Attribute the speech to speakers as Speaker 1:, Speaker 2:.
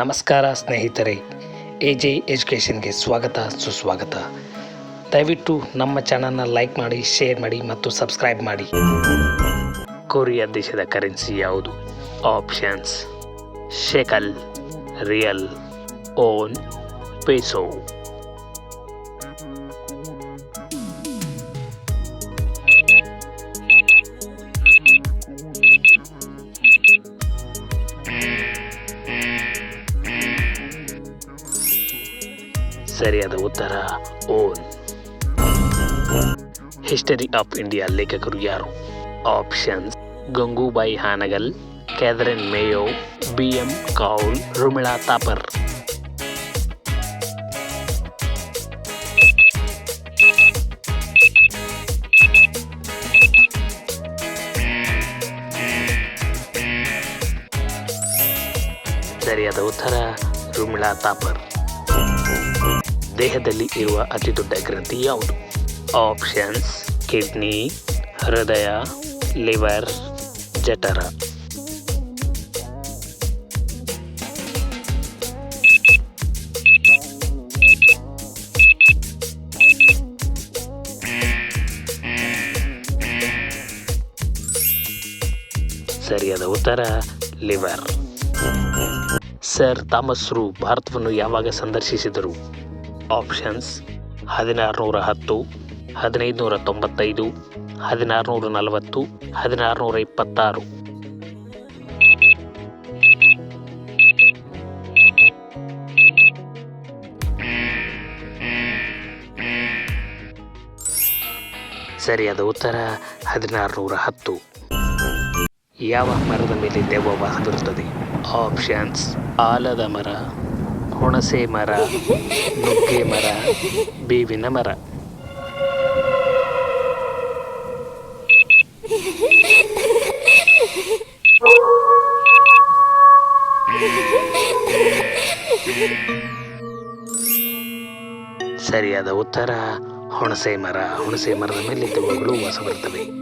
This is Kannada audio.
Speaker 1: ನಮಸ್ಕಾರ ಸ್ನೇಹಿತರೆ ಎ ಜೆ ಎಜುಕೇಷನ್ಗೆ ಸ್ವಾಗತ, ಸುಸ್ವಾಗತ. ದಯವಿಟ್ಟು ನಮ್ಮ ಚಾನಲ್ನ ಲೈಕ್ ಮಾಡಿ, ಶೇರ್ ಮಾಡಿ ಮತ್ತು ಸಬ್ಸ್ಕ್ರೈಬ್ ಮಾಡಿ. ಕೊರಿಯಾ ದೇಶದ ಕರೆನ್ಸಿ ಯಾವುದು? Options, shekel, real, won, peso. ಸರಿಯಾದ ಉತ್ತರ, ಓನ್. ಹಿಸ್ಟರಿ ಆಫ್ ಇಂಡಿಯಾ ಲೇಖಕರು ಯಾರು? Options Gangubai Hangal, Catherine Mayo, B M Kaul, Romila Thapar. ಸರಿಯಾದ ಉತ್ತರ, ರುಮಿಳಾ ತಾಪರ್. ದೇಹದಲ್ಲಿ ಇರುವ ಅತಿ ದೊಡ್ಡ ಗ್ರಂಥಿ ಯಾವುದು? ಆಪ್ಷನ್ಸ್, ಕಿಡ್ನಿ, ಹೃದಯ, ಲಿವರ್, ಜಠರ. ಸರಿಯಾದ ಉತ್ತರ, ಲಿವರ್. ಸರ್ ಥಾಮಸ್ ರು ಭಾರತವನ್ನು ಯಾವಾಗ ಸಂದರ್ಶಿಸಿದರು? ಆಪ್ಷನ್ಸ್ ಹದಿನಾರುನೂರ ಹತ್ತು ಹದಿನೈದುನೂರ ತೊಂಬತ್ತೈದು ಹದಿನಾರುನೂರ ನಲವತ್ತು ಹದಿನಾರುನೂರ ಇಪ್ಪತ್ತಾರು ಸರಿಯಾದ ಉತ್ತರ ಹದಿನಾರುನೂರ ಹತ್ತು ಯಾವ ಮರದ ಮೇಲೆ ದೆವ್ವ ವಾಸ ಬರುತ್ತದೆ ಆಪ್ಷನ್ಸ್ ಆಲದ ಮರ. ಹುಣಸೆ ಮರ, ನುಗ್ಗೆ ಮರ, ಬೇವಿನ ಮರ. ಸರಿಯಾದ ಉತ್ತರ, ಹುಣಸೆ ಮರ. ಹುಣಸೆ ಮರದ ಮೇಲೆ ದೆವ್ವಗಳು ವಾಸ ಬರುತ್ತವೆ.